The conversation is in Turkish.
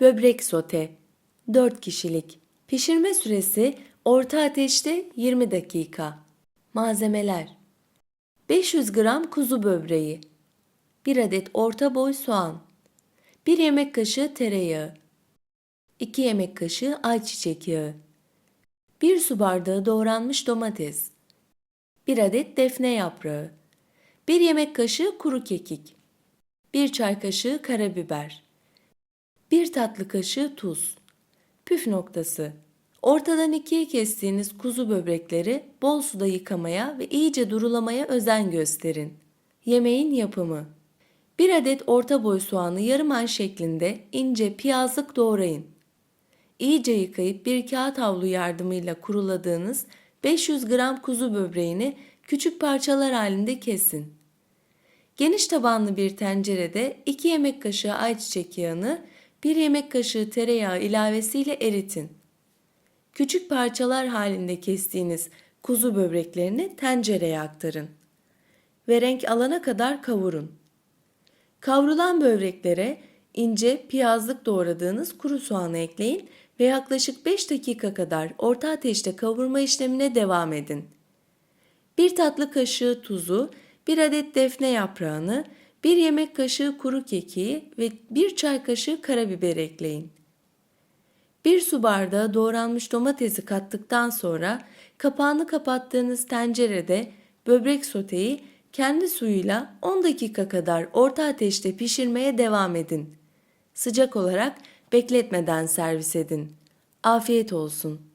Böbrek sote. 4 kişilik. Pişirme süresi orta ateşte 20 dakika. Malzemeler. 500 gram kuzu böbreği. 1 adet orta boy soğan. 1 yemek kaşığı tereyağı. 2 yemek kaşığı ayçiçek yağı. 1 su bardağı doğranmış domates. 1 adet defne yaprağı. 1 yemek kaşığı kuru kekik. 1 çay kaşığı karabiber 1 tatlı kaşığı tuz Püf noktası Ortadan ikiye kestiğiniz kuzu böbrekleri bol suda yıkamaya ve iyice durulamaya özen gösterin. Yemeğin yapımı 1 adet orta boy soğanı yarım ay şeklinde ince piyazlık doğrayın. İyice yıkayıp bir kağıt havlu yardımıyla kuruladığınız 500 gram kuzu böbreğini küçük parçalar halinde kesin. Geniş tabanlı bir tencerede 2 yemek kaşığı ayçiçek yağını 1 yemek kaşığı tereyağı ilavesiyle eritin. Küçük parçalar halinde kestiğiniz kuzu böbreklerini tencereye aktarın ve renk alana kadar kavurun. Kavrulan böbreklere ince piyazlık doğradığınız kuru soğanı ekleyin ve yaklaşık 5 dakika kadar orta ateşte kavurma işlemine devam edin. 1 tatlı kaşığı tuzu, 1 adet defne yaprağını, 1 yemek kaşığı kuru kekiği ve 1 çay kaşığı karabiber ekleyin. 1 su bardağı doğranmış domatesi kattıktan sonra kapağını kapattığınız tencerede böbrek soteyi kendi suyuyla 10 dakika kadar orta ateşte pişirmeye devam edin. Sıcak olarak bekletmeden servis edin. Afiyet olsun.